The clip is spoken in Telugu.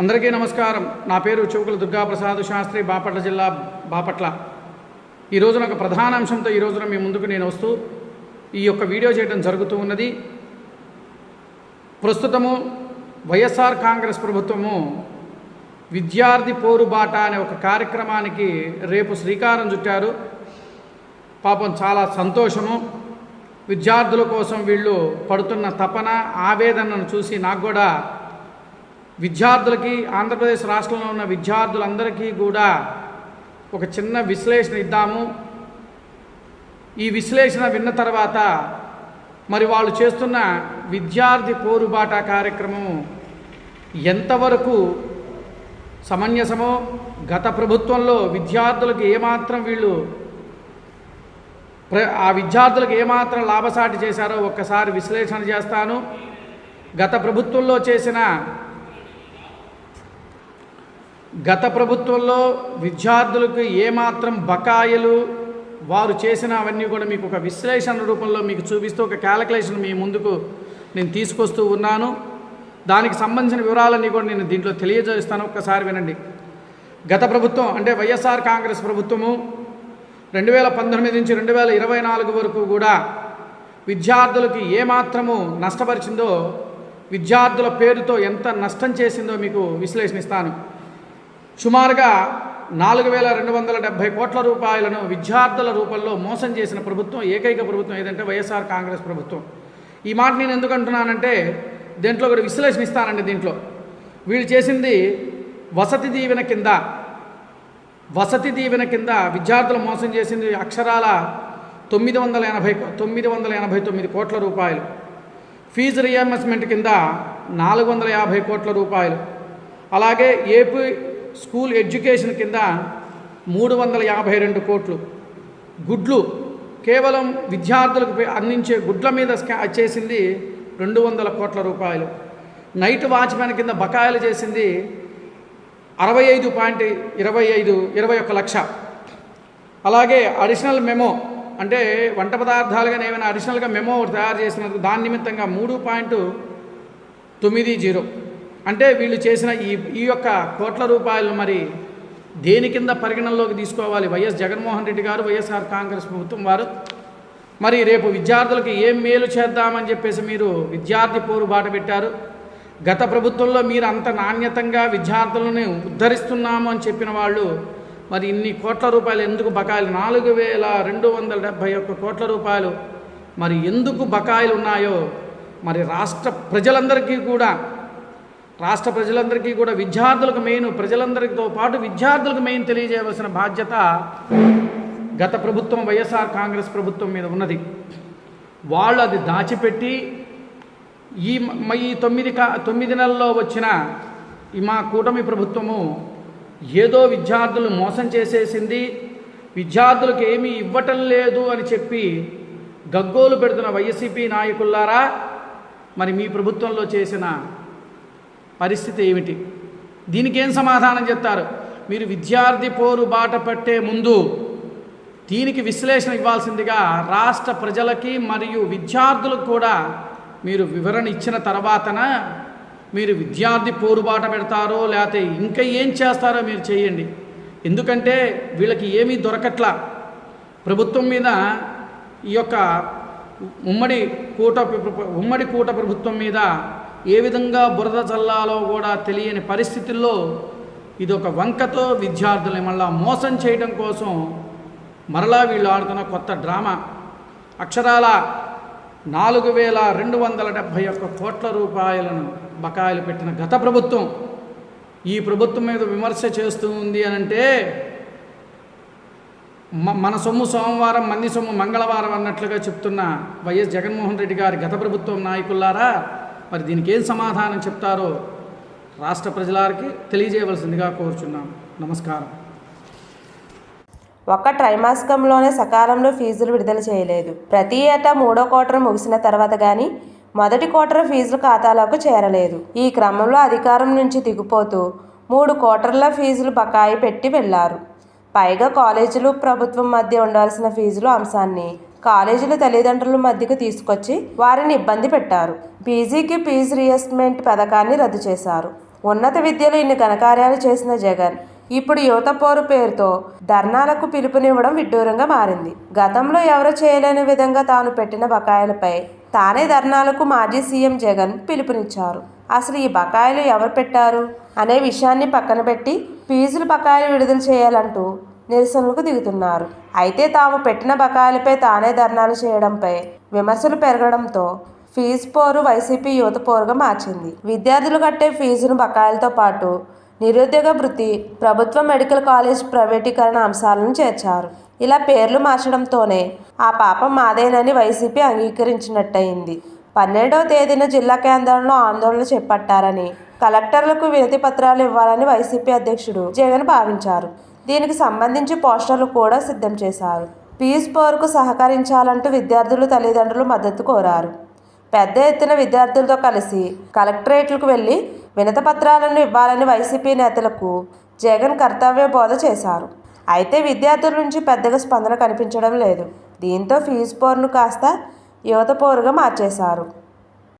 అందరికీ నమస్కారం. నా పేరు చౌకుల దుర్గాప్రసాద్ శాస్త్రి బాపట్ల జిల్లా బాపట్ల. ఈ రోజున ఒక ప్రధాన అంశంతో ఈ రోజున మీ ముందుకు నేను వస్తూ ఈ యొక్క వీడియో చేయడం జరుగుతూ ఉన్నది. ప్రస్తుతము వైఎస్ఆర్ కాంగ్రెస్ ప్రభుత్వము విద్యార్థి పోరుబాట అనే ఒక కార్యక్రమానికి రేపు శ్రీకారం చుట్టారు. పాపం చాలా సంతోషము. విద్యార్థుల కోసం వీళ్ళు పడుతున్న తపన ఆవేదనను చూసి నాకు కూడా విద్యార్థులకి ఆంధ్రప్రదేశ్ రాష్ట్రంలో ఉన్న విద్యార్థులందరికీ కూడా ఒక చిన్న విశ్లేషణ ఇద్దాము. ఈ విశ్లేషణ విన్న తర్వాత మరి వాళ్ళు చేస్తున్న విద్యార్థి పోరుబాట కార్యక్రమం ఎంతవరకు సమంజసమో గత ప్రభుత్వంలో విద్యార్థులకు ఏమాత్రం వీళ్ళు ప్ర ఆ విద్యార్థులకు ఏమాత్రం లాభసాటి చేశారో ఒక్కసారి విశ్లేషణ చేస్తాను. గత ప్రభుత్వంలో చేసిన గత ప్రభుత్వంలో విద్యార్థులకు ఏమాత్రం బకాయిలు వారు చేసిన అవన్నీ కూడా మీకు ఒక విశ్లేషణ రూపంలో మీకు చూపిస్తూ ఒక క్యాలిక్యులేషన్ మీ ముందుకు నేను తీసుకొస్తూ ఉన్నాను. దానికి సంబంధించిన వివరాలన్నీ కూడా నేను దీంట్లో తెలియజేస్తాను. ఒక్కసారి వినండి. గత ప్రభుత్వం అంటే వైఎస్ఆర్ కాంగ్రెస్ ప్రభుత్వము రెండు వేల పంతొమ్మిది నుంచి రెండు వేల ఇరవై నాలుగు వరకు కూడా విద్యార్థులకి ఏమాత్రము నష్టపరిచిందో విద్యార్థుల పేరుతో ఎంత నష్టం చేసిందో మీకు విశ్లేషణిస్తాను. సుమారుగా నాలుగు వేల రెండు వందల డెబ్భై కోట్ల రూపాయలను విద్యార్థుల రూపంలో మోసం చేసిన ప్రభుత్వం ఏకైక ప్రభుత్వం ఏదంటే వైఎస్ఆర్ కాంగ్రెస్ ప్రభుత్వం. ఈ మాట నేను ఎందుకు అంటున్నానంటే దీంట్లో కూడా విశ్లేషణ ఇస్తానండి దీంట్లో. వీళ్ళు చేసింది వసతి దీవెన కింద. వసతి దీవెన కింద విద్యార్థులు మోసం చేసింది అక్షరాల తొమ్మిది వందల ఎనభై తొమ్మిది వందల ఎనభై తొమ్మిది కోట్ల రూపాయలు. ఫీజు రియంబర్స్మెంట్ కింద నాలుగు వందల యాభై కోట్ల రూపాయలు. అలాగే ఏపీ స్కూల్ ఎడ్యుకేషన్ కింద మూడు వందల యాభై రెండు కోట్లు. గుడ్లు కేవలం విద్యార్థులకు అందించే గుడ్ల మీద స్కా చేసింది రెండు వందల కోట్ల రూపాయలు. నైట్ వాచ్మెన్ కింద బకాయిలు చేసింది అరవై ఐదు పాయింట్ ఇరవై ఐదు ఇరవై ఒక్క లక్ష. అలాగే అడిషనల్ మెమో అంటే వంట పదార్థాలుగా ఏమైనా అడిషనల్గా మెమో తయారు చేసినందుకు దాని నిమిత్తంగా మూడు పాయింట్ తొమ్మిది జీరో. అంటే వీళ్ళు చేసిన ఈ ఈ యొక్క కోట్ల రూపాయలు మరి దేని కింద పరిగణనలోకి తీసుకోవాలి? వైఎస్ జగన్మోహన్ రెడ్డి గారు వైఎస్ఆర్ కాంగ్రెస్ ప్రభుత్వం వారు. మరి రేపు విద్యార్థులకు ఏం మేలు చేద్దామని చెప్పేసి మీరు విద్యార్థి పోరు బాట పెట్టారు. గత ప్రభుత్వంలో మీరు అంత నాణ్యతంగా విద్యార్థులను ఉద్ధరిస్తున్నాము అని చెప్పిన వాళ్ళు మరి ఇన్ని కోట్ల రూపాయలు ఎందుకు బకాయిలు? నాలుగు వేల రెండు వందల డెబ్భై ఒక్క కోట్ల రూపాయలు మరి ఎందుకు బకాయిలు ఉన్నాయో మరి రాష్ట్ర ప్రజలందరికీ కూడా రాష్ట్ర ప్రజలందరికీ కూడా విద్యార్థులకు మెయిన్ ప్రజలందరితో పాటు విద్యార్థులకు మెయిన్ తెలియజేయవలసిన బాధ్యత గత ప్రభుత్వం వైఎస్ఆర్ కాంగ్రెస్ ప్రభుత్వం మీద ఉన్నది. వాళ్ళు అది దాచిపెట్టి ఈ మ- ఈ తొమ్మిది కా తొమ్మిది నెలల్లో వచ్చిన ఈ మా కూటమి ప్రభుత్వము ఏదో విద్యార్థులు మోసం చేసేసింది విద్యార్థులకు ఏమీ ఇవ్వటం లేదు అని చెప్పి గగ్గోలు పెడుతున్న వైసీపీ నాయకులారా మరి మీ ప్రభుత్వంలో చేసిన పరిస్థితి ఏమిటి? దీనికి ఏం సమాధానం చెప్తారు? మీరు విద్యార్థి పోరు బాట పట్టే ముందు దీనికి విశ్లేషణ ఇవ్వాల్సిందిగా రాష్ట్ర ప్రజలకి మరియు విద్యార్థులకు కూడా మీరు వివరణ ఇచ్చిన తర్వాతన మీరు విద్యార్థి పోరుబాట పెడతారో లేకపోతే ఇంకా ఏం చేస్తారో మీరు చేయండి. ఎందుకంటే వీళ్ళకి ఏమీ దొరకట్లా. ప్రభుత్వం మీద ఈ యొక్క ఉమ్మడి కూట ఉమ్మడి కూట ప్రభుత్వం మీద ఏ విధంగా బురద చల్లాలో కూడా తెలియని పరిస్థితుల్లో ఇది ఒక వంకతో విద్యార్థుల్ని మళ్ళా మోసం చేయడం కోసం మరలా వీళ్ళు ఆడుతున్న కొత్త డ్రామా. అక్షరాల నాలుగు వేల రెండు వందల డెబ్భై ఒక్క కోట్ల రూపాయలను బకాయిలు పెట్టిన గత ప్రభుత్వం. ఈ ప్రభుత్వం మీద విమర్శ చేస్తూ ఉంది అని అంటే మన సొమ్ము సోమవారం మంది సొమ్ము మంగళవారం అన్నట్లుగా చెప్తున్న వైఎస్ జగన్మోహన్ రెడ్డి గారి గత ప్రభుత్వం నాయకులారా మరి దీనికి ఏం సమాధానం చెప్తారో రాష్ట్ర ప్రజలారికి తెలియజేయవలసిందిగా కోరుచున్నాం నమస్కారం. ఒక్క త్రైమాసికంలోనే సకాలంలో ఫీజులు విడుదల చేయలేదు. ప్రతి ఏటా మూడో క్వార్టర్ ముగిసిన తర్వాత కానీ మొదటి క్వార్టర్ ఫీజులు ఖాతాలకు చేరలేదు. ఈ క్రమంలో అధికారం నుంచి దిగిపోతూ మూడు క్వార్టర్ల ఫీజులు బకాయి పెట్టి వెళ్ళారు. పైగా కాలేజీలు ప్రభుత్వం మధ్య ఉండాల్సిన ఫీజులు అంశాన్ని కాలేజీల తల్లిదండ్రుల మధ్యకు తీసుకొచ్చి వారిని ఇబ్బంది పెట్టారు. పీజీకి ఫీజు రియంబర్స్మెంట్ పథకాన్ని రద్దు చేశారు. ఉన్నత విద్యలో ఇన్ని ఘనకార్యాలు చేసిన జగన్ ఇప్పుడు యువత పోరు పేరుతో ధర్నాలకు పిలుపునివ్వడం విడ్డూరంగా మారింది. గతంలో ఎవరు చేయలేని విధంగా తాను పెట్టిన బకాయిలపై తానే ధర్నాలకు మాజీ సీఎం జగన్ పిలుపునిచ్చారు. అసలు ఈ బకాయిలు ఎవరు పెట్టారు? అనే విషయాన్ని పక్కన పెట్టి ఫీజులు బకాయిలు విడుదల చేయాలంటూ నిరసనలకు దిగుతున్నారు. అయితే తాము పెట్టిన బకాయిలపై తానే ధర్నాలు చేయడంపై విమర్శలు పెరగడంతో ఫీజు పోరు వైసీపీ యువత పోరుగా మార్చింది. విద్యార్థులు కట్టే ఫీజును బకాయిలతో పాటు నిరుద్యోగ వృత్తి ప్రభుత్వ మెడికల్ కాలేజ్ ప్రైవేటీకరణ అంశాలను చేర్చారు. ఇలా పేర్లు మార్చడంతోనే ఆ పాపం మాదేనని వైసీపీ అంగీకరించినట్టయింది. పన్నెండవ తేదీన జిల్లా కేంద్రంలో ఆందోళన చేపట్టారని కలెక్టర్లకు వినతి పత్రాలు ఇవ్వాలని వైసీపీ అధ్యక్షుడు జగన్ భావించారు. దీనికి సంబంధించి పోస్టర్లు కూడా సిద్ధం చేశారు. పీస్ పోరుకు సహకరించాలంటూ విద్యార్థులు తల్లిదండ్రులు మద్దతు కోరారు. పెద్ద ఎత్తున విద్యార్థులతో కలిసి కలెక్టరేట్లకు వెళ్ళి వినత పత్రాలను ఇవ్వాలని వైసీపీ నేతలకు జగన్ కర్తవ్య బోధ చేశారు. అయితే విద్యార్థుల నుంచి పెద్దగా స్పందన కనిపించడం లేదు. దీంతో ఫీజు పోరును కాస్త యువత పోరుగా మార్చేశారు.